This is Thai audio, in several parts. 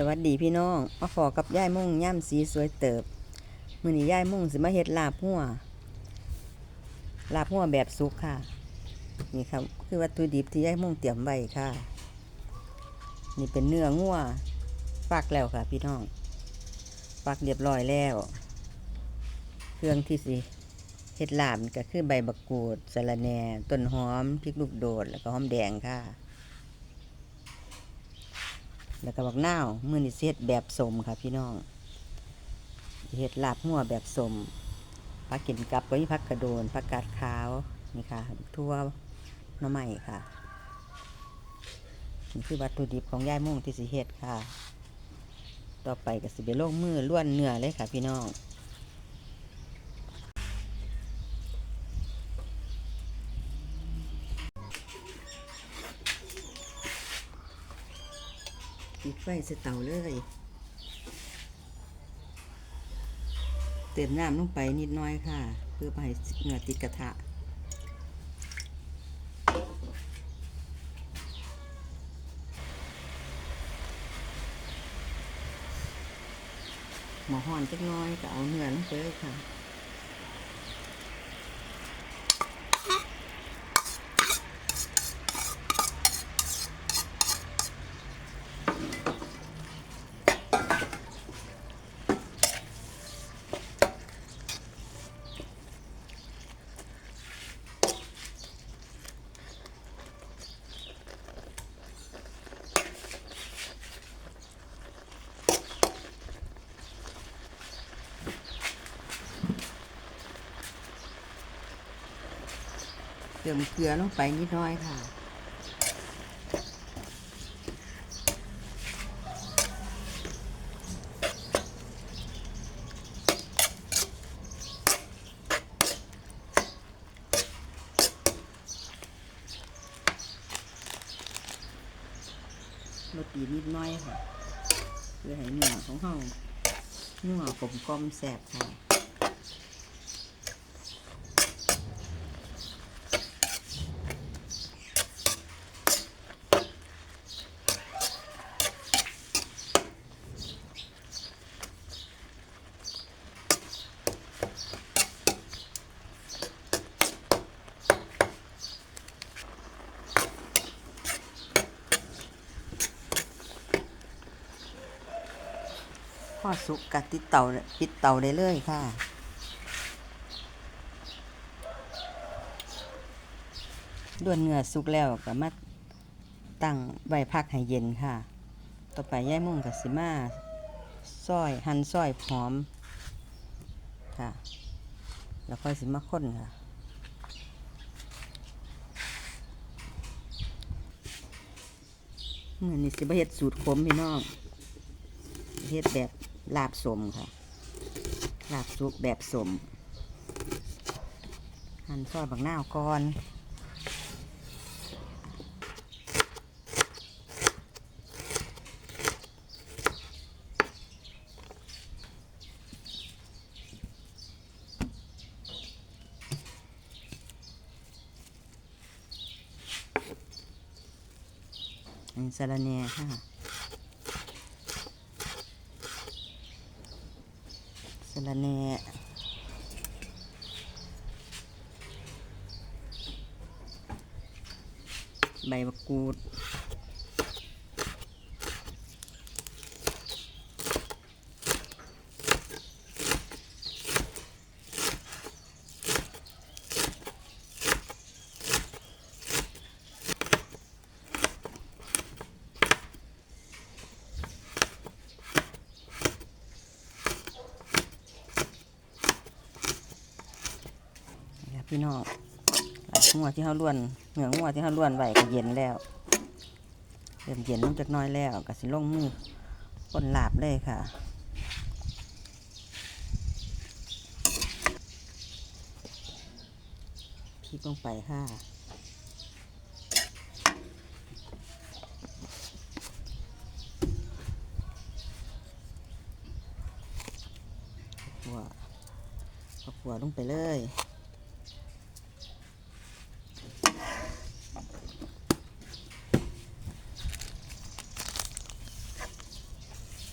สวัสดีพี่น้องมาขอกับย่ายมุ่งย่ำสีสวยเติบ มือนี้ย่ายมุ่งสิมาเฮ็ดลาบหัว ลาบหัวแบบสุกค่ะ นี่ครับคือวัตถุดิบที่ย่ายมุ่งเตรียมไว้ค่ะ นี่เป็นเนื้องัวฟักแล้วค่ะ พี่น้องฟักเรียบร้อยแล้ว เครื่องที่สิเฮ็ดลาบก็คือใบบักกูดสะระแหน่ต้นหอมพริกลูกโดดแล้วก็หอมแดงค่ะ แล้วก็บักนาวมือนี่สิเฮ็ดแบบสมค่ะพี่น้องเฮ็ดลาบหัวแบบสมผักกินกับก็มีผักกระโดนผักกาดขาวนี่ค่ะทั่วหน้ำใหม่ค่ะนี่คือวัตถุดิบของย่ายมุ่งที่สิเฮ็ดค่ะ ต่อไปก็สิไปลงมือล้วนเนื้อเลยค่ะพี่น้อง ปิดไฟใส่เตาเลยเติมน้ำลงไปนิดน้อยค่ะ เพื่อไปให้เนื้อติดกระทะหมอห่อนจักน้อยก็เอาเนื้อลงไปเลยค่ะ ติมเกลือลงไปนิดน้อยค่ะรสดีนิดน้อยค่ะเพื่อให้เนื้อของเราเนื้อกลมกลมแสบค่ะ อสุกกัดติดเตาปิดเตาได้เลยค่ะ ด้วนเนื้อสุกแล้วก็มาตั้งไว้พักให้เย็นค่ะ ต่อไปย่ายมุ่งกับสิมาซอยหั่นซอยหอมค่ะ แล้วค่อยสิมาค้นค่ะเมื่อนี้สิบเฮ็ดสูตรขมพี่น้องเฮ็ดแบบ ลาบสมค่ะ ลาบสุกแบบสม หั่นซอยบักนาก่อนอันสะระแหน่ค่ะ สะระแหน่ใบมะกรูด พี่น้องหลายงัวที่เขาล้วนเหนืองัวที่เขาล้วนไว้ก็เย็นแล้วเริ่มเย็นลงจากน้อยแล้วก็สิลงมือคนลาบเลยค่ะพริกลงไปค่ะขัวขัวลงไปเลย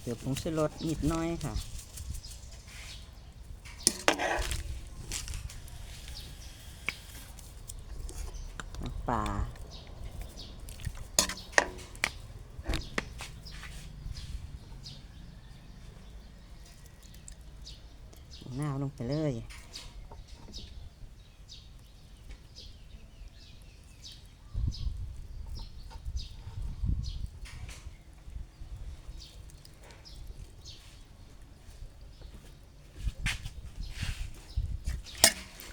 เดี๋ยวผงชูรสนิดน้อยค่ะ ปลาหน้าลงไปเลย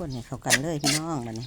คนให้เข้ากันเลยพี่น้องบัดนี้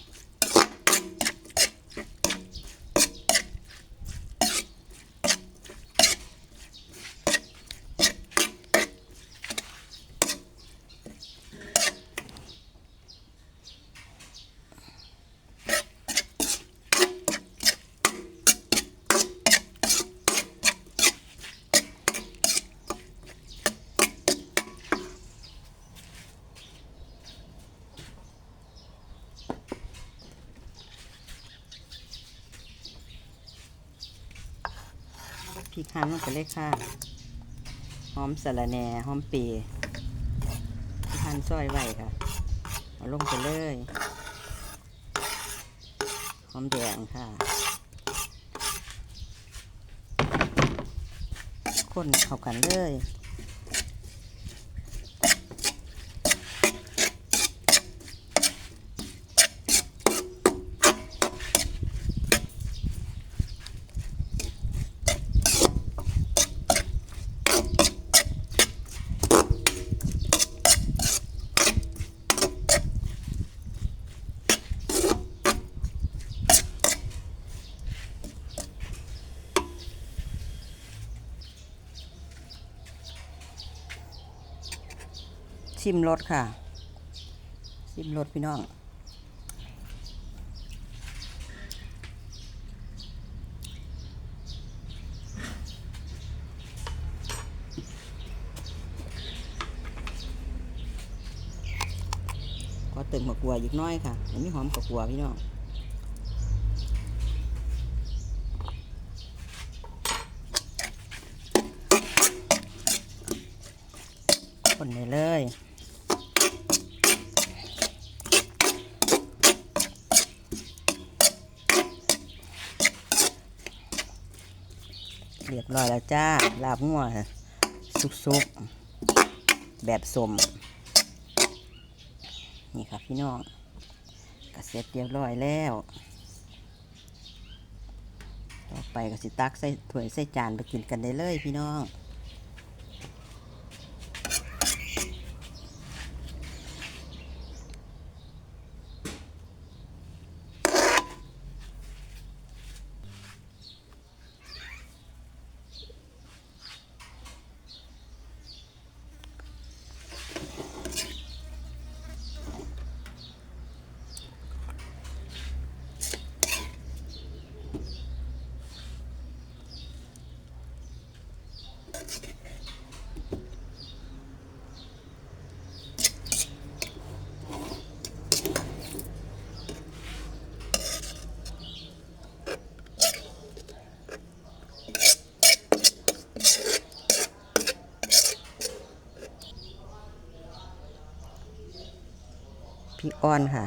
หั่นลงไปเลยค่ะ หอมสะระแหน่หอมเปีพริกหั่นซอยไว้ค่ะ เอาลงไปเลย หอมแดงค่ะ คนเข้ากันเลย ชิมรสค่ะ ชิมรสพี่น้องก็เติมมะกรัวอีกน้อยค่ะมันมีหอมกระกัวพี่น้องคนไปเลย เรียบร้อยแล้วจ้า ลาบงัวสุกๆ แบบสม นี่ค่ะพี่น้องก็เสร็จเรียบร้อยแล้ว ต่อไปก็สิตักใส่ถ้วยใส่จานไปกินกันได้เลยพี่น้อง อ่อนค่ะ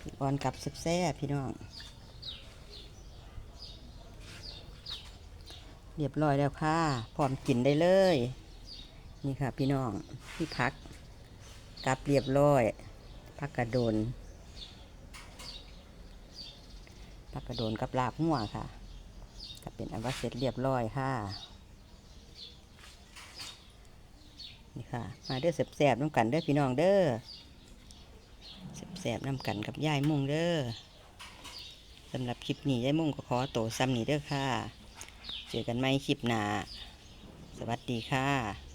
พริกอ่อนกับแซ่บพี่น้อง เรียบร้อยแล้วค่ะ พร้อมกินได้เลย นี่ค่ะพี่น้องพี่พักกับเรียบร้อยพักกระโดนพักกระโดนกับลาบหัวค่ะก็เป็นอันว่าเสร็จเรียบร้อยค่ะ นี่ค่ะ มาเด้อแสบๆน้ำกันเด้อพี่น้องเด้อแสบๆน้ำกันกับยายมุ่งเด้อสำหรับคลิปนี้ยายมุ่งก็ขอโตซ้ำนี้เด้อค่ะ เจอกันไหมคลิปหน้า สวัสดีค่ะ